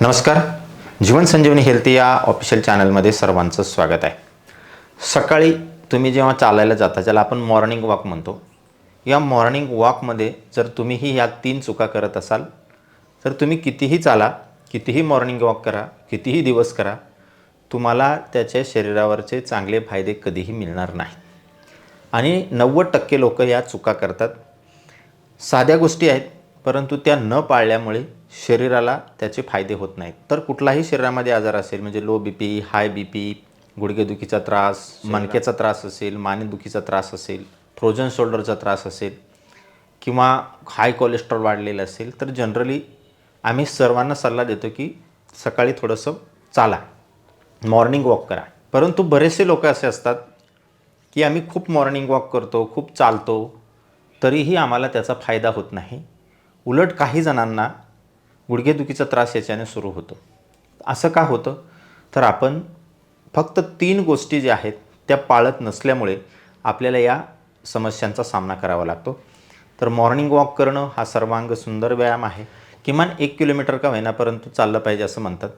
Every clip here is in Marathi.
नमस्कार. जीवन संजीवनी हेल्थ या ऑफिशियल चॅनलमध्ये सर्वांचं स्वागत आहे. सकाळी तुम्ही जेव्हा चालायला जाता ज्याला आपण मॉर्निंग वॉक म्हणतो या मॉर्निंग वॉकमध्ये जर तुम्हीही ह्या तीन चुका करत असाल तर तुम्ही कितीही चाला कितीही मॉर्निंग वॉक करा कितीही दिवस करा तुम्हाला त्याच्या शरीरावरचे चांगले फायदे कधीही मिळणार नाही आणि नव्वद टक्के लोक या चुका करतात. साध्या गोष्टी आहेत परंतु त्या न पाळल्यामुळे शरीराला त्याचे फायदे होत नाहीत. तर कुठलाही शरीरामध्ये आजार असेल म्हणजे low B P high B P गुडघेदुखीचा त्रास मणक्याचा त्रास असेल मानेदुखीचा त्रास असेल फ्रोजन शोल्डरचा त्रास असेल किंवा हाय कोलेस्ट्रॉल वाढलेलं असेल तर जनरली आम्ही सर्वांना सल्ला देतो की सकाळी थोडंसं चाला. मॉर्निंग वॉक करा. परंतु बरेचसे लोक असे असतात की आम्ही खूप मॉर्निंग वॉक करतो खूप चालतो तरीही आम्हाला त्याचा फायदा होत नाही. उलट काही जणांना गुडघेदुखीचा त्रास याच्याने सुरू होतो. असं का होतं? तर आपण फक्त तीन गोष्टी ज्या आहेत त्या पाळत नसल्यामुळे आपल्याला या समस्यांचा सामना करावा लागतो. तर मॉर्निंग वॉक करणं हा सर्वांग सुंदर व्यायाम आहे. किमान एक किलोमीटर का होईना परंतु चाललं पाहिजे असं म्हणतात.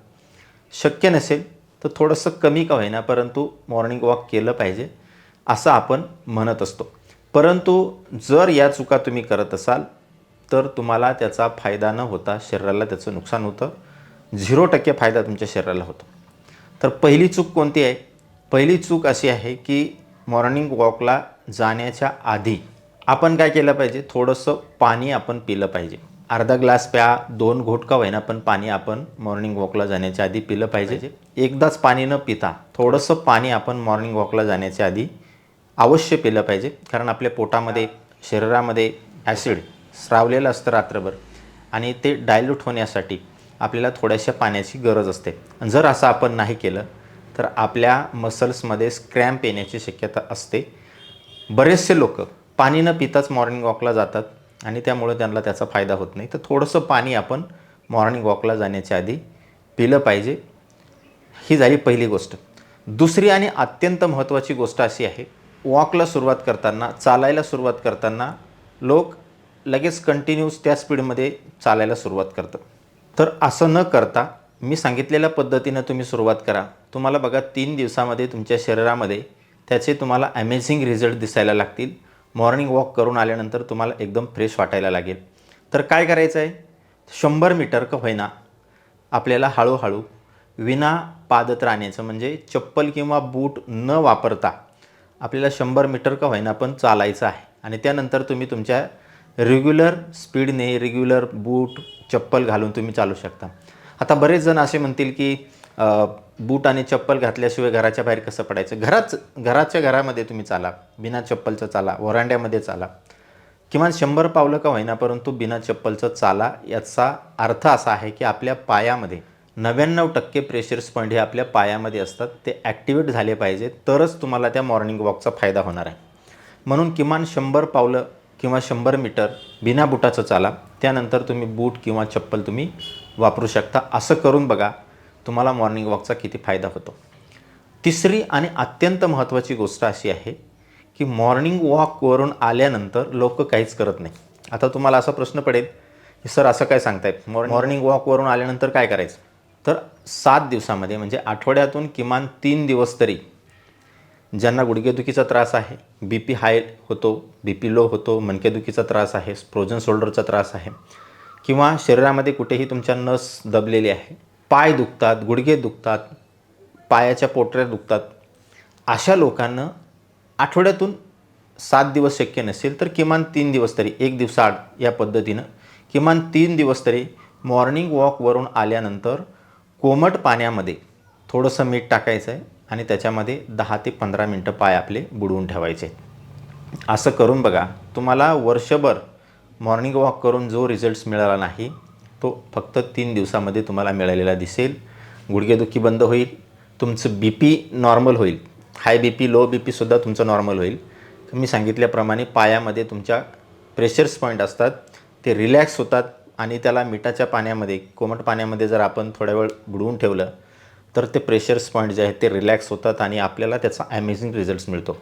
शक्य नसेल तर थोडंसं कमी का होईना परंतु मॉर्निंग वॉक केलं पाहिजे असं आपण म्हणत असतो. परंतु जर या चुका तुम्ही करत असाल तर तुम्हाला त्याचा फायदा न होता शरीराला त्याचं नुकसान होतं. झिरो टक्के फायदा तुमच्या शरीराला होतो. तर पहिली चूक कोणती आहे? पहिली चूक अशी आहे की मॉर्निंग वॉकला जाण्याच्या आधी आपण काय केलं पाहिजे? थोडंसं पाणी आपण पिलं पाहिजे. अर्धा ग्लास प्या दोन घोट का होईना पण पाणी आपण मॉर्निंग वॉकला जाण्याच्या आधी पिलं पाहिजे. एकदाच पाणी न पिता थोडंसं पाणी आपण मॉर्निंग वॉकला जाण्याच्या आधी अवश्य पिलं पाहिजे. कारण आपल्या पोटामध्ये शरीरामध्ये ॲसिड स्रावलेलं असतं रात्रभर. आणि ते डायल्यूट होण्यासाठी आपल्याला थोड्याशा पाण्याची गरज असते. आणि जर असं आपण नाही केलं तर आपल्या मसल्समध्ये स्क्रॅम्प येण्याची शक्यता असते. बरेचसे लोक पाणी न पिताच मॉर्निंग वॉकला जातात आणि त्यामुळे त्यांना त्याचा फायदा होत नाही. तर थोडंसं पाणी आपण मॉर्निंग वॉकला जाण्याच्या आधी पिलं पाहिजे. ही झाली पहिली गोष्ट. दुसरी आणि अत्यंत महत्त्वाची गोष्ट अशी आहे वॉकला सुरुवात करताना चालायला सुरुवात करताना लोक लगेच कंटिन्यूस त्या स्पीडमध्ये चालायला सुरुवात करतं. तर असं न करता मी सांगितलेल्या पद्धतीनं तुम्ही सुरुवात करा. तुम्हाला बघा तीन दिवसामध्ये तुमच्या शरीरामध्ये त्याचे तुम्हाला अमेझिंग रिझल्ट दिसायला लागतील. मॉर्निंग वॉक करून आल्यानंतर तुम्हाला एकदम फ्रेश वाटायला लागेल. तर काय करायचं आहे? शंभर मीटर का होईना आपल्याला हळूहळू विना पादत्राण्याचं म्हणजे चप्पल किंवा बूट न वापरता आपल्याला शंभर मीटर का होईना पण चालायचं आहे. आणि त्यानंतर तुम्ही तुमच्या रेग्युलर स्पीडने रेग्युलर बूट चप्पल घालून तुम्ही चालू शकता. आता बरेच जण असे म्हणतील की बूट आणि चप्पल घातल्याशिवाय घराच्या बाहेर कसं पडायचं? घराच घराच्या घरामध्ये तुम्ही चाला. बिना चप्पलचं चाला. वरांड्यामध्ये चाला. किमान शंभर पावलं का होईना परंतु बिना चप्पलचं चाला याचा अर्थ असा आहे की आपल्या पायामध्ये नव्याण्णव टक्के प्रेशर्स पॉईंट हे आपल्या पायामध्ये असतात. ते ॲक्टिवेट झाले पाहिजे. तरच तुम्हाला त्या मॉर्निंग वॉकचा फायदा होणार आहे. म्हणून किमान शंभर पावलं किंवा शंभर मीटर बिना बुटाचं चाला त्यानंतर तुम्ही बूट किंवा चप्पल तुम्ही वापरू शकता. असं करून बघा तुम्हाला मॉर्निंग वॉकचा किती फायदा होतो. तिसरी आणि अत्यंत महत्त्वाची गोष्ट अशी आहे की मॉर्निंग वॉकवरून आल्यानंतर लोक काहीच करत नाही. आता तुम्हाला असा प्रश्न पडेल की सर असं काय सांगतायत? मॉर्निंग मॉर्निंग वॉकवरून आल्यानंतर काय करायचं? तर सात दिवसामध्ये म्हणजे आठवड्यातून किमान तीन दिवस तरी ज्यांना गुडघेदुखीचा त्रास आहे बी पी हाय होतो बी पी लो होतो मणकेदुखीचा त्रास आहे फ्रोजन शोल्डरचा त्रास आहे किंवा शरीरामध्ये कुठेही तुमच्या नस दबलेली आहे पाय दुखतात गुडघे दुखतात पायाच्या पोटऱ्या दुखतात अशा लोकांना आठवड्यातून सात दिवस शक्य नसेल तर किमान तीन दिवस तरी एक दिवसाआड या पद्धतीनं किमान तीन दिवस तरी मॉर्निंग वॉकवरून आल्यानंतर कोमट पाण्यामध्ये थोडंसं मीठ टाकायचं आहे आणि त्याच्यामध्ये दहा ते पंधरा मिनटं पाय आपले बुडवून ठेवायचे. असं करून बघा तुम्हाला वर्षभर मॉर्निंग वॉक करून जो रिझल्ट्स मिळाला नाही तो फक्त तीन दिवसामध्ये तुम्हाला मिळालेला दिसेल. गुडघेदुखी बंद होईल तुमचं बी पी नॉर्मल होईल. हाय बी पी लो बी पीसुद्धा तुमचं नॉर्मल होईल. मी सांगितल्याप्रमाणे पायामध्ये तुमच्या प्रेशर्स पॉईंट असतात ते रिलॅक्स होतात आणि त्याला मिठाच्या पाण्यामध्ये कोमट पाण्यामध्ये जर आपण थोड्या वेळ बुडवून ठेवलं तर ते प्रेशर्स पॉईंट जे आहेत ते रिलॅक्स होतात आणि आपल्याला त्याचा ॲमेझिंग रिझल्ट्स मिळतो.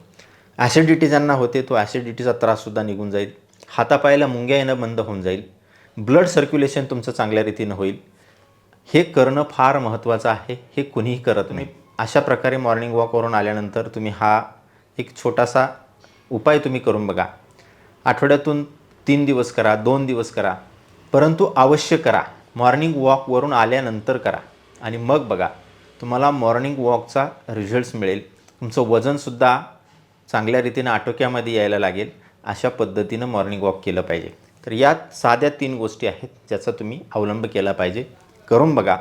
ॲसिडिटी ज्यांना होते तो ॲसिडिटीचा त्राससुद्धा निघून जाईल. हातापायाला मुंग्या येणं बंद होऊन जाईल. ब्लड सर्क्युलेशन तुमचं चांगल्या रीतीनं होईल. हे करणं फार महत्त्वाचं आहे हे कुणीही करत नाही. अशा प्रकारे मॉर्निंग वॉकवरून आल्यानंतर तुम्ही हा एक छोटासा उपाय तुम्ही करून बघा. आठवड्यातून तीन दिवस करा दोन दिवस करा. परंतु अवश्य करा. मॉर्निंग वॉकवरून आल्यानंतर करा. आणि मग बघा. तुम्हाला मॉर्निंग वॉकचा रिझल्ट्स मिळेल. तुमचं वजनसुद्धा चांगल्या रीतीनं आटोक्यामध्ये यायला लागेल. अशा पद्धतीनं मॉर्निंग वॉक केलं पाहिजे. तर यात साध्या तीन गोष्टी आहेत ज्याचा तुम्ही अवलंब केला पाहिजे. करून बघा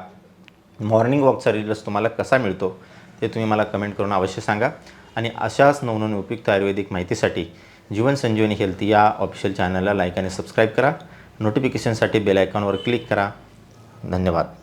मॉर्निंग वॉकचा रिझल्ट तुम्हाला कसा मिळतो ते तुम्ही मला कमेंट करून अवश्य सांगा. आणि अशाच नवनवीन उपयुक्त आयुर्वेदिक माहितीसाठी जीवन संजीवनी हेल्थ या ऑफिशियल चॅनलला लाईक आणि सबस्क्राईब करा. नोटिफिकेशनसाठी बेल आयकॉनवर क्लिक करा. धन्यवाद.